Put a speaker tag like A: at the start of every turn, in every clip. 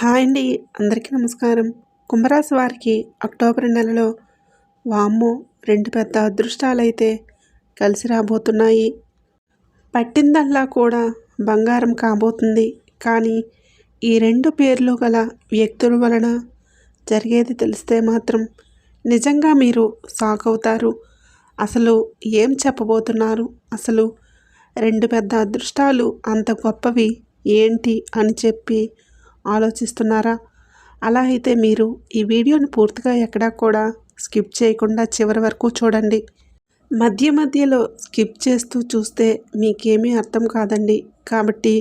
A: Hi అండి. అందరికీ నమస్కారం. కుంభరాశి వారికి అక్టోబర్ నెలలో వామ్మో రెండు పెద్ద అదృష్టాలైతే కలిసి రాబోతున్నాయి. పట్టిందల్లా కూడా బంగారం కాబోతుంది. కానీ ఈ రెండు పేర్లు గల వ్యక్తుల వలన జరిగేది తెలిస్తే మాత్రం నిజంగా మీరు షాక్ అవుతారు అసలు ఏం చెప్పబోతున్నారు? అసలు రెండు పెద్ద అదృష్టాలు అంత గొప్పవి ఏంటి అని చెప్పి ఆలోచిస్తున్నారా? అలా అయితే మీరు ఈ వీడియోని పూర్తిగా ఎక్కడా కూడా స్కిప్ చేయకుండా చివరి వరకు చూడండి. మధ్య మధ్యలో స్కిప్ చేస్తూ చూస్తే మీకేమీ అర్థం కాదండి. కాబట్టి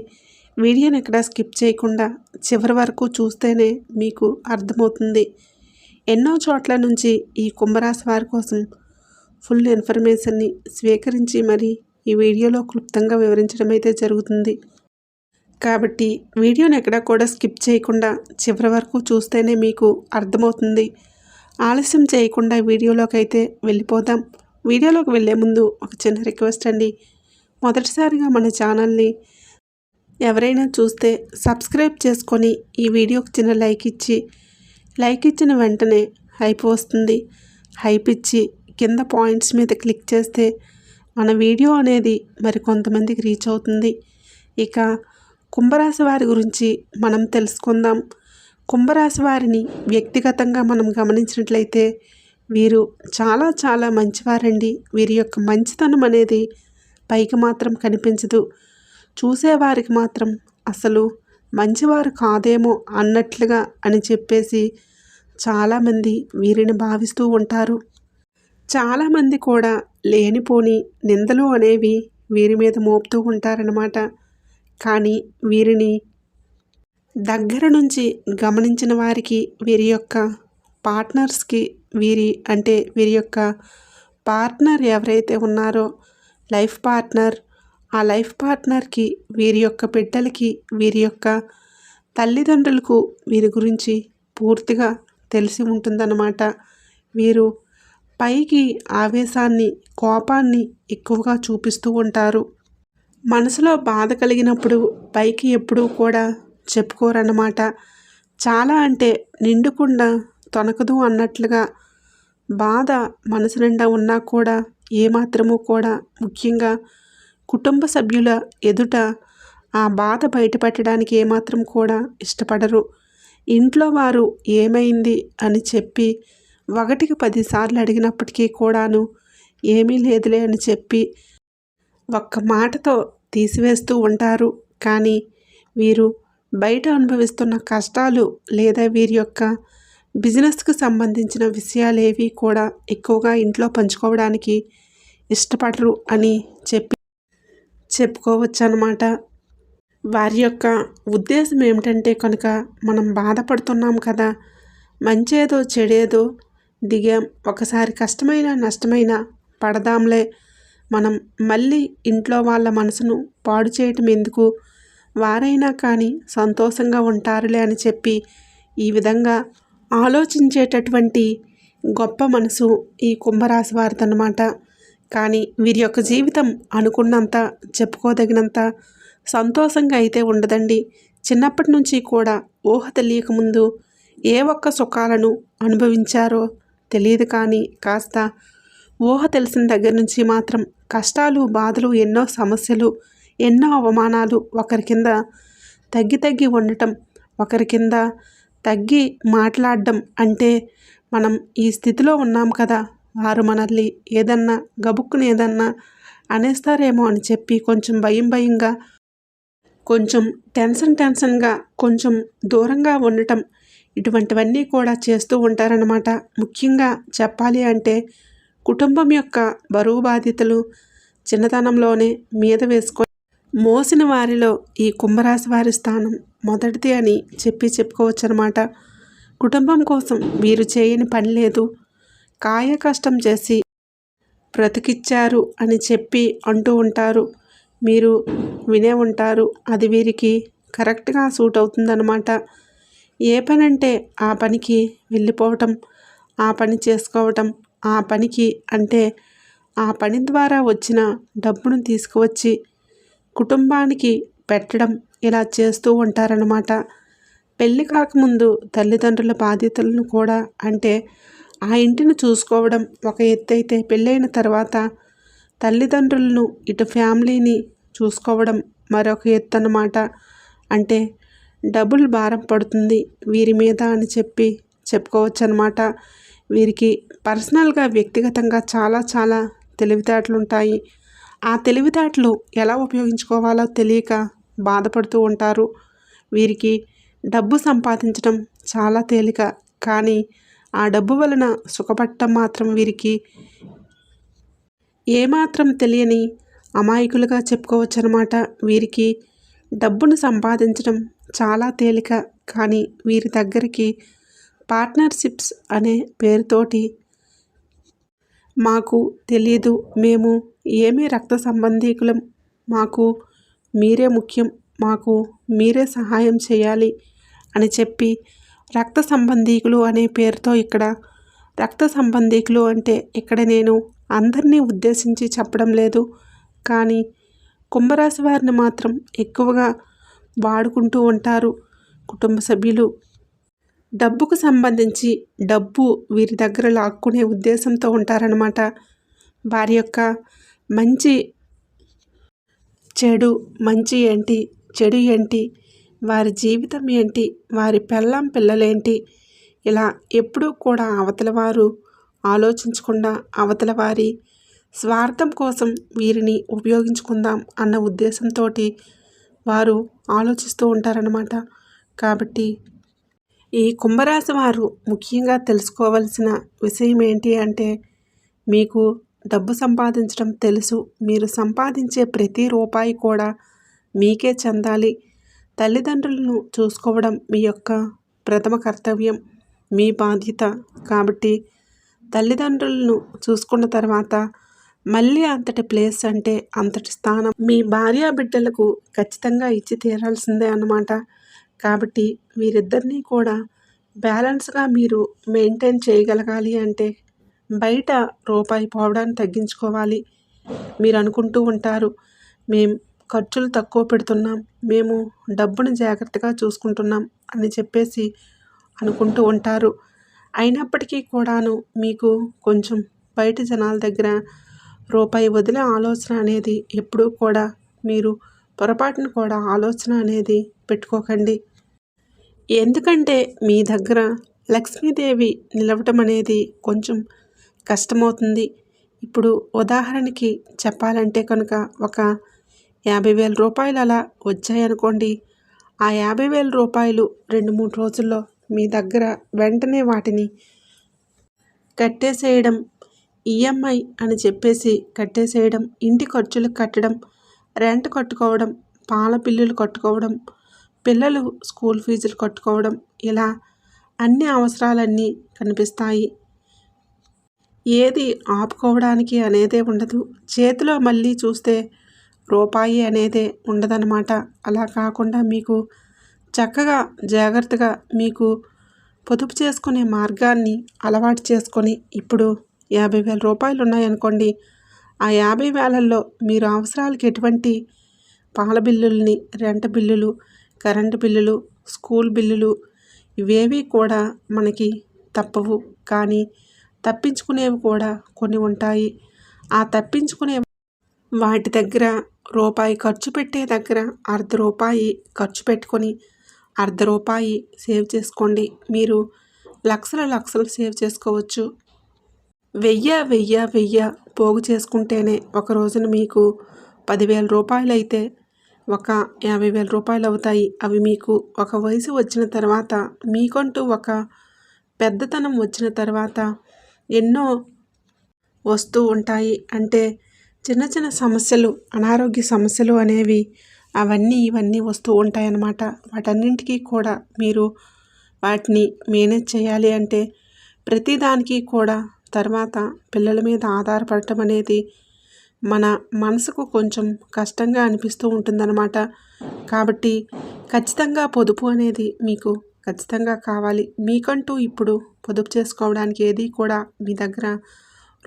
A: వీడియోని ఎక్కడ స్కిప్ చేయకుండా చివరి వరకు చూస్తేనే మీకు అర్థమవుతుంది. ఎన్నో చోట్ల నుంచి ఈ కుంభరాశి వారి కోసం ఫుల్ ఇన్ఫర్మేషన్ని స్వీకరించి మరి ఈ వీడియోలో క్లుప్తంగా వివరించడం అయితే జరుగుతుంది. కాబట్టి వీడియోని ఎక్కడ కూడా స్కిప్ చేయకుండా చివరి వరకు చూస్తేనే మీకు అర్థమవుతుంది. ఆలస్యం చేయకుండా వీడియోలోకి అయితే వెళ్ళిపోదాం. వీడియోలోకి వెళ్ళే ముందు ఒక చిన్న రిక్వెస్ట్ అండి. మొదటిసారిగా మన ఛానల్ని ఎవరైనా చూస్తే సబ్స్క్రైబ్ చేసుకొని ఈ వీడియోకి చిన్న లైక్ ఇచ్చి లైక్ ఇచ్చిన వెంటనే హైప్ వస్తుంది. హైప్ ఇచ్చి కింద పాయింట్స్ మీద క్లిక్ చేస్తే మన వీడియో అనేది మరి కొంతమందికి రీచ్ అవుతుంది. ఇక కుంభరాశి వారి గురించి మనం తెలుసుకుందాం. కుంభరాశి వారిని వ్యక్తిగతంగా మనం గమనించినట్లయితే వీరు చాలా చాలా మంచివారండి. వీరి యొక్క మంచితనం అనేది పైకి మాత్రం కనిపించదు. చూసేవారికి మాత్రం అసలు మంచివారు కాదేమో అన్నట్లుగా అని చెప్పేసి చాలామంది వీరిని భావిస్తూ ఉంటారు. చాలామంది కూడా లేనిపోని నిందలు అనేవి వీరి మీద మోపుతూ ఉంటారనమాట కానీ వీరిని దగ్గర నుంచి గమనించిన వారికి వీరి యొక్క పార్ట్నర్స్కి వీరి అంటే వీరి యొక్క పార్ట్నర్ ఎవరైతే ఉన్నారో లైఫ్ పార్ట్నర్ ఆ లైఫ్ పార్ట్నర్కి వీరి యొక్క బిడ్డలకి వీరి యొక్క తల్లిదండ్రులకు వీరి గురించి పూర్తిగా తెలిసి ఉంటుందన్నమాట. వీరు పైకి ఆవేశాన్ని కోపాన్ని ఎక్కువగా చూపిస్తూ ఉంటారు. మనసులో బాధ కలిగినప్పుడు పైకి ఎప్పుడూ కూడా చెప్పుకోరన్నమాట. చాలా అంటే నిండుకుండా తొనకదు అన్నట్లుగా బాధ మనసు నిండా ఉన్నా కూడా ఏమాత్రము కూడా ముఖ్యంగా కుటుంబ సభ్యుల ఎదుట ఆ బాధ బయటపెట్టడానికి ఏమాత్రం కూడా ఇష్టపడరు. ఇంట్లో వారు ఏమైంది అని చెప్పి ఒకటికి పదిసార్లు అడిగినప్పటికీ కూడాను ఏమీ లేదులే అని చెప్పి ఒక్క మాటతో తీసివేస్తూ ఉంటారు. కానీ వీరు బయట అనుభవిస్తున్న కష్టాలు లేదా వీరి యొక్క బిజినెస్కు సంబంధించిన విషయాలేవి కూడా ఎక్కువగా ఇంట్లో పంచుకోవడానికి ఇష్టపడరు అని చెప్పి చెప్పుకోవచ్చు అన్నమాట వారి యొక్క ఉద్దేశం ఏమిటంటే కనుక మనం బాధపడుతున్నాం కదా మంచేదో చెడేదో దిగాం ఒకసారి కష్టమైన నష్టమైన పడదాంలే మనం మళ్ళీ ఇంట్లో వాళ్ళ మనసును పాడు చేయటం ఎందుకు? వారైనా కానీ సంతోషంగా ఉంటారులే అని చెప్పి ఈ విధంగా ఆలోచించేటటువంటి గొప్ప మనసు ఈ కుంభరాశి వారిదన్నమాట. కానీ వీరి యొక్క జీవితం అనుకున్నంత చెప్పుకోదగినంత సంతోషంగా అయితే ఉండదండి. చిన్నప్పటి నుంచి కూడా ఊహ తెలియకముందు ఏ ఒక్క సుఖాలను అనుభవించారో తెలియదు కానీ కాస్త ఊహ తెలిసిన దగ్గర నుంచి మాత్రం కష్టాలు బాధలు ఎన్నో సమస్యలు ఎన్నో అవమానాలు ఒకరి కింద తగ్గి తగ్గి ఉండటం ఒకరి కింద తగ్గి మాట్లాడడం అంటే మనం ఈ స్థితిలో ఉన్నాం కదా వారు మనల్ని ఏదన్నా గబుక్కుని ఏదన్నా అనేస్తారేమో అని చెప్పి కొంచెం భయం భయంగా కొంచెం టెన్షన్ టెన్షన్గా కొంచెం దూరంగా ఉండటం ఇటువంటివన్నీ కూడా చేస్తూ ఉంటారనమాట ముఖ్యంగా చెప్పాలి అంటే కుటుంబం యొక్క బరువు బాధ్యతలు చిన్నతనంలోనే మీద వేసుకొని మోసిన వారిలో ఈ కుంభరాశి వారి స్థానం మొదటిది అని చెప్పి చెప్పుకోవచ్చు అనమాట కుటుంబం కోసం వీరు చేయని పని లేదు. కాయ కష్టం చేసి బ్రతికిచ్చారు అని చెప్పి అంటూ ఉంటారు. మీరు వినే ఉంటారు. అది వీరికి కరెక్ట్గా సూట్ అవుతుందన్నమాట. ఏ పని అంటే ఆ పనికి వెళ్ళిపోవటం ఆ పని చేసుకోవటం ఆ పనికి అంటే ఆ పని ద్వారా వచ్చిన డబ్బును తీసుకువచ్చి కుటుంబానికి పెట్టడం ఇలా చేస్తూ ఉంటారన్నమాట. పెళ్ళి కాకముందు తల్లిదండ్రుల బాధ్యతలను కూడా అంటే ఆ ఇంటిని చూసుకోవడం ఒక ఎత్తు అయితే పెళ్ళైన తర్వాత తల్లిదండ్రులను ఇటు ఫ్యామిలీని చూసుకోవడం మరొక ఎత్తు అన్నమాట అంటే డబుల్ భారం పడుతుంది వీరి మీద అని చెప్పి చెప్పుకోవచ్చు అనమాట వీరికి పర్సనల్గా వ్యక్తిగతంగా చాలా చాలా తెలివితేటలు ఉంటాయి ఆ తెలివితేటలు ఎలా ఉపయోగించుకోవాలో తెలియక బాధపడుతూ ఉంటారు. వీరికి డబ్బు సంపాదించడం చాలా తేలిక కానీ ఆ డబ్బు వలన సుఖపట్టం మాత్రం వీరికి ఏమాత్రం తెలియని అమాయకులుగా చెప్పుకోవచ్చు అనమాట వీరికి డబ్బును సంపాదించడం చాలా తేలిక కానీ వీరి దగ్గరికి పార్ట్నర్షిప్స్ అనే పేరుతోటి మాకు తెలియదు మేము ఏమీ రక్త సంబంధీకులం. మాకు మీరే ముఖ్యం. మాకు మీరే సహాయం చేయాలి అని చెప్పి రక్త సంబంధీకులు అనే పేరుతో ఇక్కడ రక్త సంబంధీకులు అంటే ఇక్కడ నేను అందరినీ ఉద్దేశించి చెప్పడం లేదు. కానీ కుంభరాశి వారిని మాత్రం ఎక్కువగా వాడుకుంటూ ఉంటారు కుటుంబ సభ్యులు. డబ్బుకు సంబంధించి డబ్బు వీరి దగ్గర లాక్కునే ఉద్దేశంతో ఉంటారనమాట వారి యొక్క మంచి చెడు మంచి ఏంటి చెడు ఏంటి వారి జీవితం ఏంటి వారి పెళ్ళం పిల్లలేంటి ఇలా ఎప్పుడూ కూడా అవతల వారు ఆలోచించకుండా అవతల వారి స్వార్థం కోసం వీరిని ఉపయోగించుకుందాం అన్న ఉద్దేశంతో వారు ఆలోచిస్తూ ఉంటారనమాట కాబట్టి ఈ కుంభరాశి వారు ముఖ్యంగా తెలుసుకోవాల్సిన విషయం ఏంటి అంటే మీకు డబ్బు సంపాదించడం తెలుసు. మీరు సంపాదించే ప్రతి రూపాయి కూడా మీకే చెందాలి. తల్లిదండ్రులను చూసుకోవడం మీ యొక్క ప్రథమ కర్తవ్యం మీ బాధ్యత. కాబట్టి తల్లిదండ్రులను చూసుకున్న తర్వాత మళ్ళీ అంతటి ప్లేస్ అంటే అంతటి స్థానం మీ భార్యా బిడ్డలకు ఖచ్చితంగా ఇచ్చి తీరాల్సిందే అన్నమాట. కాబట్టి వీరిద్దరినీ కూడా బ్యాలెన్స్గా మీరు మెయింటైన్ చేయగలగాలి అంటే బయట రూపాయి పోవడాన్ని తగ్గించుకోవాలి. మీరు అనుకుంటూ ఉంటారు మేము ఖర్చులు తక్కువ పెడుతున్నాం మేము డబ్బును జాగ్రత్తగా చూసుకుంటున్నాం అని చెప్పేసి అనుకుంటూ ఉంటారు. అయినప్పటికీ కూడాను మీకు కొంచెం బయట జనాల దగ్గర రూపాయి వదిలే ఆలోచన అనేది ఎప్పుడూ కూడా మీరు పొరపాటును కూడా ఆలోచన అనేది పెట్టుకోకండి. ఎందుకంటే మీ దగ్గర లక్ష్మీదేవి నిలవటం అనేది కొంచెం కష్టమవుతుంది. ఇప్పుడు ఉదాహరణకి చెప్పాలంటే కనుక ఒక యాభై వేల రూపాయలు అలా వచ్చాయనుకోండి ఆ యాభై వేల రూపాయలు రెండు మూడు రోజుల్లో మీ దగ్గర వెంటనే వాటిని కట్టేసేయడం ఈఎంఐ అని చెప్పేసి కట్టేసేయడం ఇంటి ఖర్చులు కట్టడం రెంట్ కట్టుకోవడం పాల బిల్లులు కట్టుకోవడం పిల్లలు స్కూల్ ఫీజులు కట్టుకోవడం ఇలా అన్ని అవసరాలన్నీ కనిపిస్తాయి. ఏది ఆపుకోవడానికి అనేదే ఉండదు. చేతిలో మళ్ళీ చూస్తే రూపాయి అనేదే ఉండదన్నమాట. అలా కాకుండా మీకు చక్కగా జాగ్రత్తగా మీకు పొదుపు చేసుకునే మార్గాన్ని అలవాటు చేసుకొని ఇప్పుడు యాభై వేల రూపాయలు ఉన్నాయనుకోండి ఆ యాభై వేలల్లో మీరు అవసరాలకి ఎటువంటి పాల బిల్లుల్ని రెంట్ బిల్లులు కరెంటు బిల్లులు స్కూల్ బిల్లులు ఇవేవి కూడా మనకి తప్పవు. కానీ తప్పించుకునేవి కూడా కొన్ని ఉంటాయి. ఆ తప్పించుకునే వాటి దగ్గర రూపాయి ఖర్చు పెట్టే దగ్గర అర్ధ రూపాయి ఖర్చు పెట్టుకొని అర్ధ రూపాయి సేవ్ చేసుకోండి. మీరు లక్షల లక్షలు సేవ్ చేసుకోవచ్చు. వెయ్య వెయ్య వెయ్య పోగు చేసుకుంటేనే ఒక రోజున మీకు పదివేల రూపాయలు అయితే ఒక యాభై వేల రూపాయలు అవుతాయి అవి మీకు ఒక వయసు వచ్చిన తర్వాత మీకంటూ ఒక పెద్దతనం వచ్చిన తర్వాత ఎన్నో వస్తూ ఉంటాయి. అంటే చిన్న చిన్న సమస్యలు అనారోగ్య సమస్యలు అనేవి అవన్నీ ఇవన్నీ వస్తూ ఉంటాయన్నమాట. వాటన్నింటికీ కూడా మీరు వాటిని మేనేజ్ చేయాలి అంటే ప్రతిదానికి కూడా తర్వాత పిల్లల మీద ఆధారపడటం అనేది మన మనసుకు కొంచెం కష్టంగా అనిపిస్తూ ఉంటుందన్నమాట. కాబట్టి ఖచ్చితంగా పొదుపు అనేది మీకు ఖచ్చితంగా కావాలి. మీకంటూ ఇప్పుడు పొదుపు చేసుకోవడానికి ఏది కూడా మీ దగ్గర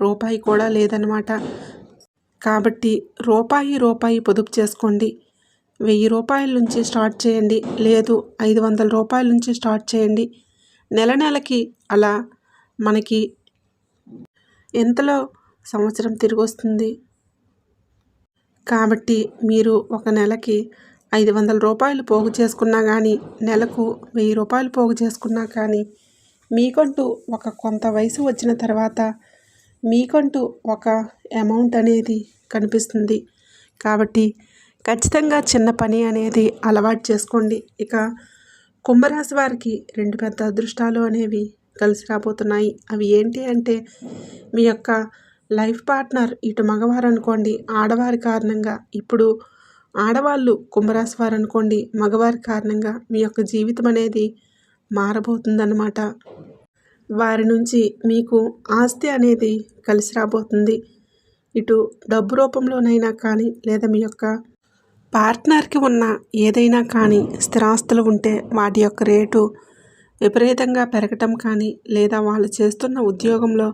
A: రూపాయి కూడా లేదనమాట కాబట్టి రూపాయి రూపాయి పొదుపు చేసుకోండి. వెయ్యి రూపాయల నుంచి స్టార్ట్ చేయండి. లేదు ఐదు వందల రూపాయల నుంచి స్టార్ట్ చేయండి. నెల నెలకి అలా మనకి ఎంతలో సంవత్సరం తిరిగి వస్తుంది? కాబట్టి మీరు ఒక నెలకి ఐదు వందల రూపాయలు పోగు చేసుకున్నా కానీ నెలకు వెయ్యి రూపాయలు పోగు చేసుకున్నా కానీ మీకంటూ ఒక కొంత వయసు వచ్చిన తర్వాత మీకంటూ ఒక అమౌంట్ అనేది కనిపిస్తుంది. కాబట్టి ఖచ్చితంగా చిన్న పని అనేది అలవాటు చేసుకోండి. ఇక కుంభరాశి వారికి రెండు పెద్ద అదృష్టాలు అనేవి కలిసి రాబోతున్నాయి. అవి ఏంటి అంటే మీ యొక్క లైఫ్ పార్ట్నర్ ఇటు మగవారు అనుకోండి ఆడవారి కారణంగా. ఇప్పుడు ఆడవాళ్ళు కుంభరాశి వారు అనుకోండి మగవారి కారణంగా మీ యొక్క జీవితం అనేది మారబోతుందన్నమాట. వారి నుంచి మీకు ఆస్తి అనేది కలిసి రాబోతుంది. ఇటు డబ్బు రూపంలోనైనా కానీ లేదా మీ యొక్క పార్ట్నర్కి ఉన్న ఏదైనా కానీ స్థిరాస్తులు ఉంటే వాటి యొక్క రేటు విపరీతంగా పెరగటం కానీ లేదా వాళ్ళు చేస్తున్న ఉద్యోగంలో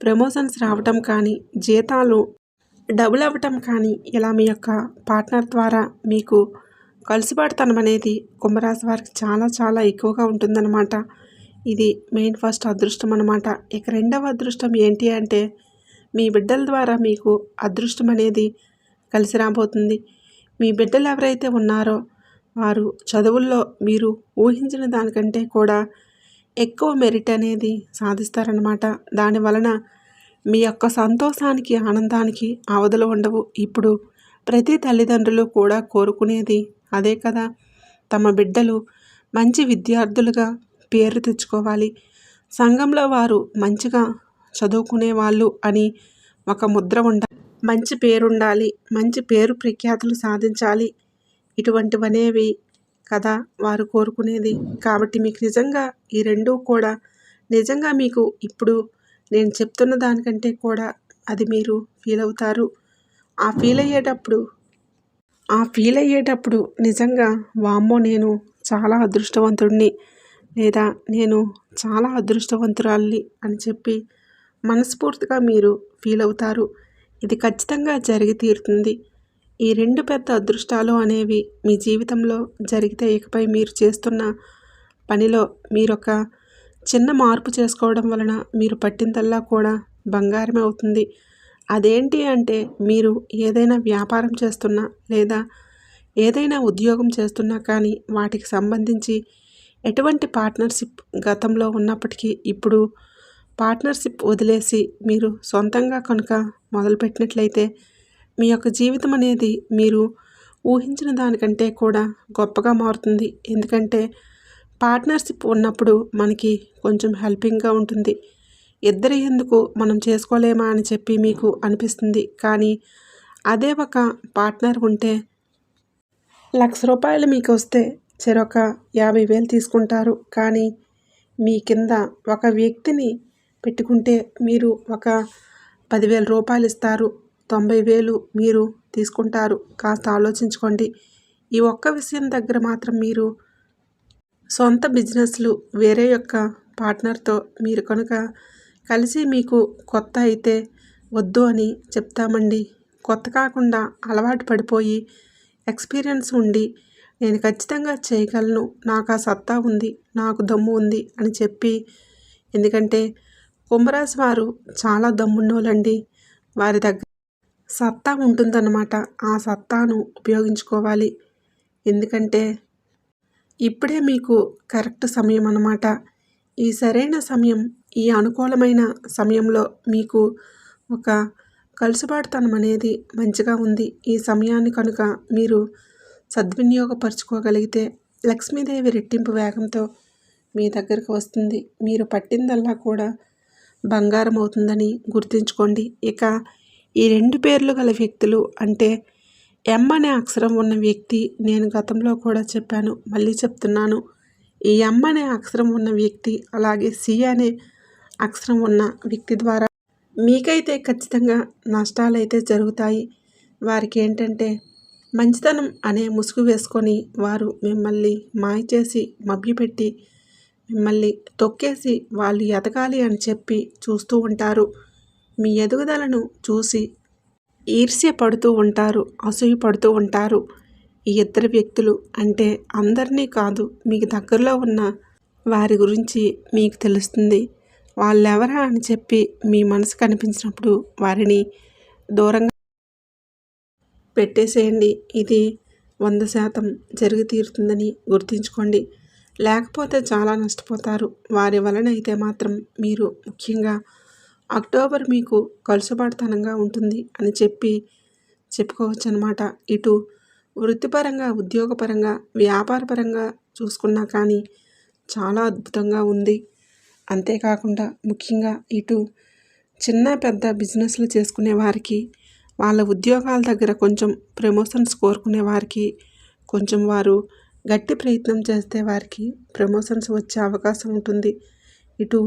A: ప్రమోషన్స్ రావటం కానీ జీతాలు డబుల్ అవ్వటం కానీ ఇలా మీ యొక్క పార్ట్నర్ ద్వారా మీకు కలిసిపడతనం అనేది కుంభరాశి వారికి చాలా చాలా ఎక్కువగా ఉంటుందన్నమాట. ఇది మెయిన్ ఫస్ట్ అదృష్టం అనమాట ఇక రెండవ అదృష్టం ఏంటి అంటే మీ బిడ్డల ద్వారా మీకు అదృష్టం అనేది కలిసి రాబోతుంది. మీ బిడ్డలు ఎవరైతే ఉన్నారో వారు చదువుల్లో మీరు ఊహించిన దానికంటే కూడా ఎక్కువ మెరిట్ అనేది సాధిస్తారనమాట దాని వలన మీ యొక్క సంతోషానికి ఆనందానికి అవధులు ఉండవు. ఇప్పుడు ప్రతి తల్లిదండ్రులు కూడా కోరుకునేది అదే కదా. తమ బిడ్డలు మంచి విద్యార్థులుగా పేరు తెచ్చుకోవాలి. సంఘంలో వారు మంచిగా చదువుకునే వాళ్ళు అని ఒక ముద్ర ఉండాలి మంచి పేరుండాలి. మంచి పేరు ప్రఖ్యాతులు సాధించాలి. ఇటువంటివనేవి కదా? వారు కోరుకునేది. కాబట్టి మీకు నిజంగా ఈ రెండూ కూడా నిజంగా మీకు ఇప్పుడు నేను చెప్తున్న దానికంటే కూడా అది మీరు ఫీల్ అవుతారు. ఆ ఫీల్ అయ్యేటప్పుడు ఆ ఫీల్ అయ్యేటప్పుడు నిజంగా వామ్మో నేను చాలా అదృష్టవంతుడిని లేదా నేను చాలా అదృష్టవంతురాల్ని అని చెప్పి మనస్ఫూర్తిగా మీరు ఫీల్ అవుతారు. ఇది ఖచ్చితంగా జరిగి తీరుతుంది. ఈ రెండు పెద్ద అదృష్టాలు అనేవి మీ జీవితంలో జరిగితే ఇకపై మీరు చేస్తున్న పనిలో మీరొక చిన్న మార్పు చేసుకోవడం వలన మీరు పట్టిందల్లా కూడా బంగారమే అవుతుంది. అదేంటి అంటే మీరు ఏదైనా వ్యాపారం చేస్తున్నా లేదా ఏదైనా ఉద్యోగం చేస్తున్నా కానీ వాటికి సంబంధించి ఎటువంటి పార్ట్నర్షిప్ గతంలో ఉన్నప్పటికీ ఇప్పుడు పార్ట్నర్షిప్ వదిలేసి మీరు సొంతంగా కనుక మొదలుపెట్టినట్లయితే మీ యొక్క జీవితం అనేది మీరు ఊహించిన దానికంటే కూడా గొప్పగా మారుతుంది. ఎందుకంటే పార్ట్నర్షిప్ ఉన్నప్పుడు మనకి కొంచెం హెల్పింగ్గా ఉంటుంది. ఇద్దరి ఎందుకు మనం చేసుకోలేమా అని చెప్పి మీకు అనిపిస్తుంది. కానీ అదే ఒక పార్ట్నర్ ఉంటే లక్ష రూపాయలు మీకు వస్తే చెరొక యాభై వేలు తీసుకుంటారు. కానీ మీ కింద ఒక వ్యక్తిని పెట్టుకుంటే మీరు ఒక పదివేల రూపాయలు ఇస్తారు. తొంభై వేలు మీరు తీసుకుంటారు. కాస్త ఆలోచించుకోండి. ఈ ఒక్క విషయం దగ్గర మాత్రం మీరు సొంత బిజినెస్లు వేరే యొక్క పార్ట్నర్తో మీరు కనుక కలిసి మీకు కొత్త అయితే వద్దు అని చెప్తామండి. కొత్త కాకుండా అలవాటు పడిపోయి ఎక్స్పీరియన్స్ ఉండి నేను ఖచ్చితంగా చేయగలను. నాకు ఆ సత్తా ఉంది. నాకు దమ్ము ఉంది అని చెప్పి ఎందుకంటే కుంభరాశి వారు చాలా దమ్మున్నోళ్ళండి. వారి దగ్గర సత్తా ఉంటుందన్నమాట. ఆ సత్తాను ఉపయోగించుకోవాలి. ఎందుకంటే ఇప్పుడే మీకు కరెక్ట్ సమయం అన్నమాట ఈ సరైన సమయం ఈ అనుకూలమైన సమయంలో మీకు ఒక కలుసుబాటుతనం అనేది మంచిగా ఉంది. ఈ సమయాన్ని కనుక మీరు సద్వినియోగపరచుకోగలిగితే లక్ష్మీదేవి రెట్టింపు వేగంతో మీ దగ్గరకు వస్తుంది. మీరు పట్టిందల్లా కూడా బంగారం అవుతుందని గుర్తుంచుకోండి. ఇక ఈ రెండు పేర్లు గల వ్యక్తులు అంటే ఎం అనే అక్షరం ఉన్న వ్యక్తి నేను గతంలో కూడా చెప్పాను మళ్ళీ చెప్తున్నాను. ఈ ఎం అనే అక్షరం ఉన్న వ్యక్తి అలాగే సి అనే అక్షరం ఉన్న వ్యక్తి ద్వారా మీకైతే ఖచ్చితంగా నష్టాలు అయితే జరుగుతాయి. వారికి ఏంటంటే మంచితనం అనే ముసుగు వేసుకొని వారు మిమ్మల్ని మాయ చేసి మభ్యపెట్టి మిమ్మల్ని తొక్కేసి వాళ్ళు ఎదగాలి అని చెప్పి చూస్తూ ఉంటారు. మీ ఎదుగుదలను చూసి ఈర్ష్య పడుతూ ఉంటారు అసూయ పడుతూ ఉంటారు. ఈ ఇద్దరు వ్యక్తులు అంటే అందరినీ కాదు మీకు దగ్గరలో ఉన్న వారి గురించి మీకు తెలుస్తుంది. వాళ్ళెవరా అని చెప్పి మీ మనసు కనిపించినప్పుడు వారిని దూరంగా పెట్టేసేయండి. ఇది వంద శాతం జరిగి తీరుతుందని గుర్తుంచుకోండి. లేకపోతే చాలా నష్టపోతారు. వారి వలన అయితే మాత్రం మీరు ముఖ్యంగా అక్టోబర్ మీకు కలుసుబాటుతనంగా ఉంటుంది అని చెప్పి చెప్పుకోవచ్చు అనమాట ఇటు వృత్తిపరంగా ఉద్యోగపరంగా వ్యాపారపరంగా చూసుకున్నా కానీ చాలా అద్భుతంగా ఉంది. అంతేకాకుండా ముఖ్యంగా ఇటు చిన్న పెద్ద బిజినెస్లు చేసుకునే వారికి వాళ్ళ ఉద్యోగాల దగ్గర కొంచెం ప్రమోషన్స్ కోరుకునే వారికి కొంచెం వారు గట్టి ప్రయత్నం చేస్తే వారికి ప్రమోషన్స్ వచ్చే అవకాశం ఉంటుంది. ఇటు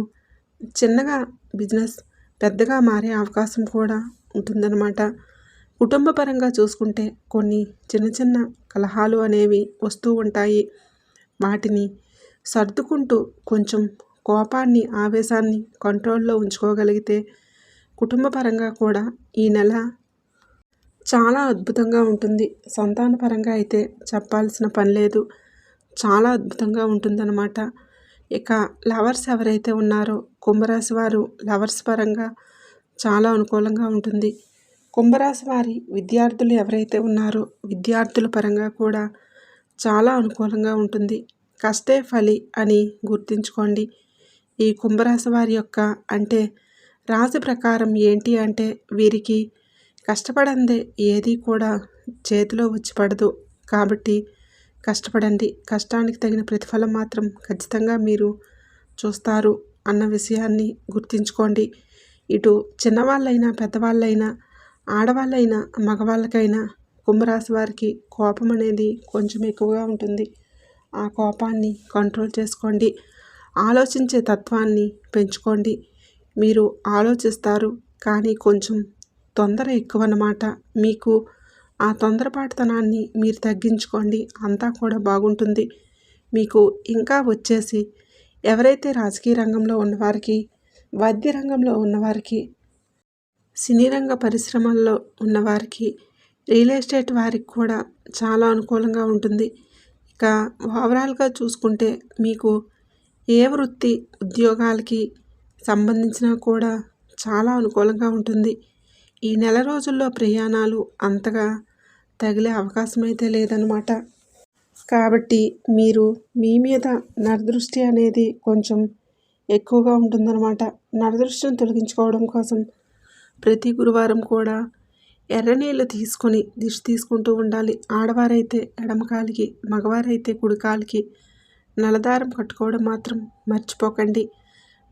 A: చిన్నగా బిజినెస్ పెద్దగా మారే అవకాశం కూడా ఉంటుందన్నమాట. కుటుంబ పరంగా చూసుకుంటే కొన్ని చిన్న చిన్న కలహాలు అనేవి వస్తూ ఉంటాయి. వాటిని సర్దుకుంటూ కొంచెం కోపాన్ని ఆవేశాన్ని కంట్రోల్లో ఉంచుకోగలిగితే కుటుంబ పరంగా కూడా ఈ నెల చాలా అద్భుతంగా ఉంటుంది. సంతానపరంగా అయితే చెప్పాల్సిన పని లేదు. చాలా అద్భుతంగా ఉంటుందన్నమాట. ఇక లవర్స్ ఎవరైతే ఉన్నారో కుంభరాశి వారు లవర్స్ పరంగా చాలా అనుకూలంగా ఉంటుంది. కుంభరాశి వారి విద్యార్థులు ఎవరైతే ఉన్నారో విద్యార్థుల పరంగా కూడా చాలా అనుకూలంగా ఉంటుంది. కష్టే ఫలి అని గుర్తుంచుకోండి. ఈ కుంభరాశి వారి యొక్క అంటే రాశి ప్రకారం ఏంటి అంటే వీరికి కష్టపడందే ఏది కూడా చేతిలో వచ్చి పడదు. కాబట్టి కష్టపడండి. కష్టానికి తగిన ప్రతిఫలం మాత్రం ఖచ్చితంగా మీరు చూస్తారు అన్న విషయాన్ని గుర్తుంచుకోండి. ఇటు చిన్నవాళ్ళైనా పెద్దవాళ్ళైనా ఆడవాళ్ళైనా మగవాళ్ళకైనా కుంభరాశి వారికి కోపం అనేది కొంచెం ఎక్కువగా ఉంటుంది. ఆ కోపాన్ని కంట్రోల్ చేసుకోండి. ఆలోచించే తత్వాన్ని పెంచుకోండి. మీరు ఆలోచిస్తారు కానీ కొంచెం తొందర ఎక్కువ అన్నమాట మీకు ఆ తొందరపాటుతనాన్ని మీరు తగ్గించుకోండి. అంతా కూడా బాగుంటుంది. మీకు ఇంకా వచ్చేసి ఎవరైతే రాజకీయ రంగంలో ఉన్నవారికి వైద్య రంగంలో ఉన్నవారికి సినీ రంగ పరిశ్రమల్లో ఉన్నవారికి రియల్ ఎస్టేట్ వారికి కూడా చాలా అనుకూలంగా ఉంటుంది. ఇక ఓవరాల్గా చూసుకుంటే మీకు ఏ వృత్తి ఉద్యోగాలకి సంబంధించినా కూడా చాలా అనుకూలంగా ఉంటుంది. ఈ నెల రోజుల్లో ప్రయాణాలు అంతగా తగిలే అవకాశం అయితే లేదనమాట కాబట్టి మీరు మీ మీద నరదృష్టి అనేది కొంచెం ఎక్కువగా ఉంటుందన్నమాట. నరదృష్టిని తొలగించుకోవడం కోసం ప్రతి గురువారం కూడా ఎర్ర నీళ్ళు తీసుకొని దిష్టి తీసుకుంటూ ఉండాలి. ఆడవారైతే ఎడమకాలికి మగవారైతే కుడికాలికి నలదారం కట్టుకోవడం మాత్రం మర్చిపోకండి.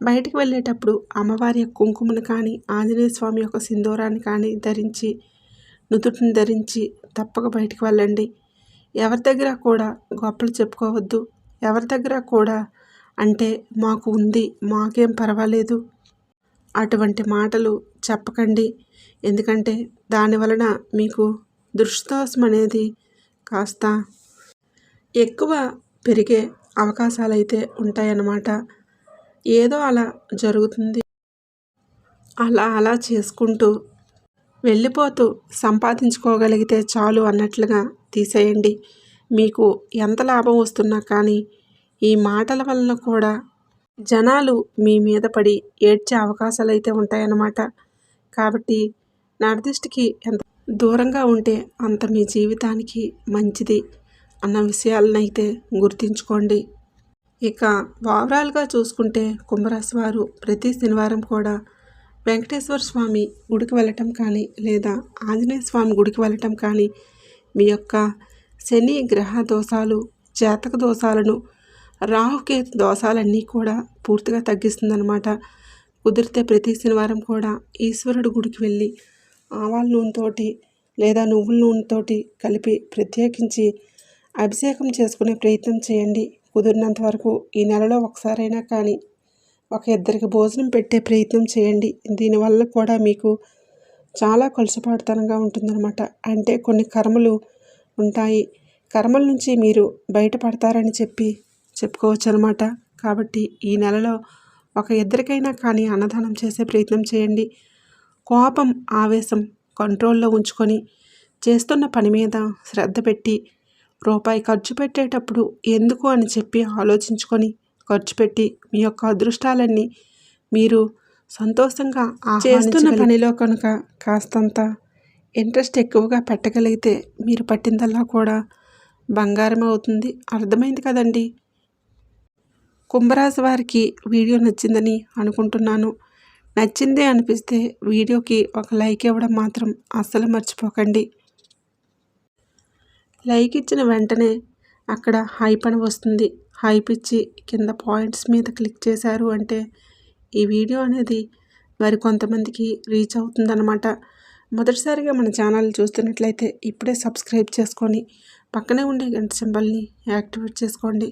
A: బయటికి వెళ్ళేటప్పుడు అమ్మవారి యొక్క కుంకుమను కానీ ఆంజనేయ స్వామి యొక్క సింధూరాన్ని కానీ ధరించి నుదుటిని ధరించి తప్పక బయటికి వెళ్ళండి. ఎవరి దగ్గర కూడా గొప్పలు చెప్పుకోవద్దు. ఎవరి దగ్గర కూడా అంటే మాకు ఉంది మాకేం పర్వాలేదు. అటువంటి మాటలు చెప్పకండి. ఎందుకంటే దాని వలన మీకు దృష్టిదోషం అనేది కాస్త ఎక్కువ పెరిగే అవకాశాలు అయితే ఉంటాయన్నమాట. ఏదో అలా జరుగుతుంది. అలా అలా చేసుకుంటూ వెళ్ళిపోతూ సంపాదించుకోగలిగితే చాలు అన్నట్లుగా తీసేయండి. మీకు ఎంత లాభం వస్తున్నా కానీ ఈ మాటల వలన కూడా జనాలు మీ మీద పడి ఏడ్చే అవకాశాలు అయితే ఉంటాయన్నమాట. కాబట్టి నర్దిష్టికి ఎంత దూరంగా ఉంటే అంత మీ జీవితానికి మంచిది అన్న విషయాలనైతే గుర్తుంచుకోండి. ఇక ఓవరాల్గా చూసుకుంటే కుంభరాశి వారు ప్రతి శనివారం కూడా వెంకటేశ్వర స్వామి గుడికి వెళ్ళటం కానీ లేదా ఆంజనేయ స్వామి గుడికి వెళ్ళటం కానీ మీ యొక్క శని గ్రహ దోషాలు జాతక దోషాలను రాహుకేతు దోషాలన్నీ కూడా పూర్తిగా తగ్గిస్తుందన్నమాట. కుదిరితే ప్రతి శనివారం కూడా ఈశ్వరుడు గుడికి వెళ్ళి ఆవాల నూనెతోటి లేదా నువ్వుల నూనెతోటి కలిపి ప్రత్యేకించి అభిషేకం చేసుకునే ప్రయత్నం చేయండి. కుదిరినంత వరకు ఈ నెలలో ఒకసారైనా కానీ ఒక ఇద్దరికి భోజనం పెట్టే ప్రయత్నం చేయండి. దీనివల్ల కూడా మీకు చాలా కలుసుపాటుతనంగా ఉంటుందన్నమాట. అంటే కొన్ని కర్మలు ఉంటాయి. కర్మల నుంచి మీరు బయటపడతారని చెప్పి చెప్పుకోవచ్చు అనమాట కాబట్టి ఈ నెలలో ఒక ఇద్దరికైనా కానీ అన్నదానం చేసే ప్రయత్నం చేయండి. కోపం ఆవేశం కంట్రోల్లో ఉంచుకొని చేస్తున్న పని మీద శ్రద్ధ పెట్టి రూపాయి ఖర్చు పెట్టేటప్పుడు ఎందుకు అని చెప్పి ఆలోచించుకొని ఖర్చు పెట్టి మీ యొక్క అదృష్టాలన్నీ మీరు సంతోషంగా చేస్తున్న పనిలో కనుక కాస్తంత ఇంట్రెస్ట్ ఎక్కువగా పెట్టగలిగితే మీరు పట్టిందల్లా కూడా బంగారం అవుతుంది. అర్థమైంది కదండి? కుంభరాశి వారికి వీడియో నచ్చిందని అనుకుంటున్నాను. నచ్చిందే అనిపిస్తే వీడియోకి ఒక లైక్ ఇవ్వడం మాత్రం అస్సలు మర్చిపోకండి. లైక్ ఇచ్చిన వెంటనే అక్కడ హైప్ అని వస్తుంది. హైప్ పిచ్చి కింద పాయింట్స్ మీద క్లిక్ చేశారు అంటే ఈ వీడియో అనేది మరి కొంతమందికి రీచ్ అవుతుందన్నమాట. మొదటిసారిగా మన ఛానల్ చూస్తున్నట్లయితే ఇప్పుడే సబ్స్క్రైబ్ చేసుకొని పక్కనే ఉండే గంట సింబల్ని యాక్టివేట్ చేసుకోండి.